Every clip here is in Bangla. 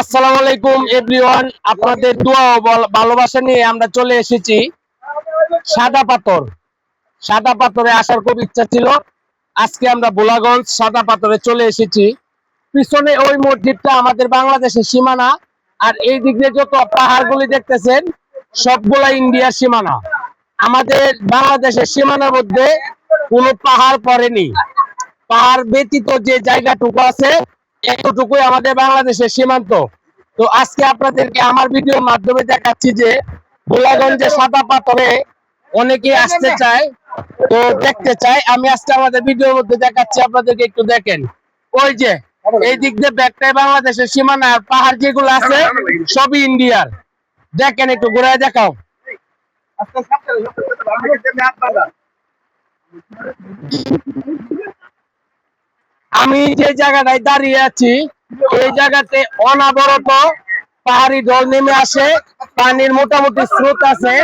আসসালামু আলাইকুম এভরিওয়ান আপনাদের দোয়া ভালোবাসা নিয়ে আমরা চলে এসেছি সাদা পাথর। সাদা পাথরে আসার খুব ইচ্ছা ছিল। আজকে আমরা বোলাগঞ্জ সাদা পাথরে চলে এসেছি। পিছনে ওই মসজিদটা আমাদের বাংলাদেশের সীমানা। আর এই দিক দিয়ে যত পাহাড়গুলি দেখতেছেন, সবগুলা ইন্ডিয়ার সীমানা। আমাদের বাংলাদেশের সীমানার মধ্যে কোনো পাহাড় পড়েনি। পাহাড় ব্যতীত যে জায়গাটুকু আছে এতটুকুই আমাদের বাংলাদেশের সীমান্ত। তো আজকে আপনাদেরকে আমার ভিডিওর মাধ্যমে দেখাচ্ছি যে ভোলাগঞ্জে সাদা পাথরে অনেকে আসতে চায়, তো দেখতে চাই আমি আজকে আমাদের ভিডিওর মধ্যে দেখাচ্ছি, আপনাদেরকে একটু দেখেন। ওই যে, এই দিক দিয়ে ব্যাগটাই বাংলাদেশের সীমানা পাহাড় যেগুলো আছে, সবই ইন্ডিয়ার। দেখেন একটু ঘুরে দেখাও। আমি যে জায়গাটায় দাঁড়িয়ে আছি, এই জায়গাতে অনাবরত পাহাড়ি ঢল নেমে আসে। পানির মোটামুটি স্রোত আছে।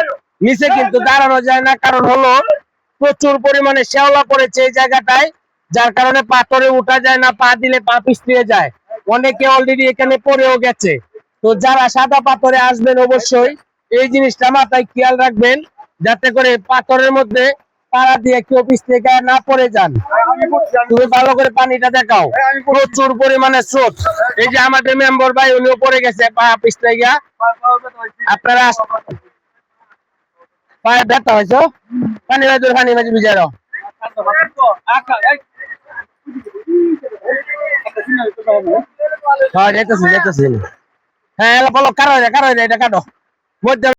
নিচে কিন্তু দাঁড়ানো যায় না, কারণ হলো প্রচুর পরিমাণে শ্যাওলা পড়েছে এই জায়গাটায়, যার কারণে পাথরে উঠা যায় না, পা দিলে পা পিছলিয়ে যায়। অনেকে অলরেডি এখানে পড়েও গেছে। তো যারা সাদা পাথরে আসবেন অবশ্যই এই জিনিসটা মাথায় খেয়াল রাখবেন, যাতে করে পাথরের মধ্যে পাড়া দিয়ে কেউ পিছলে গায়ে না পড়ে যান? তুমি ভালো করে পানিটা দেখাও। প্রচুর পরিমাণে স্রোত। এই যে আমাদের মেম্বার ভাই, উনিও পড়ে গেছে পা পিছলে গিয়া আপনারা পায়ে ব্যথা হয়েছে পানি ভাই দূর পানি মাঝে ভিজে রাও হ্যাঁ যেতেছি হ্যাঁ কারও কারও এটা কাটো। মধ্যে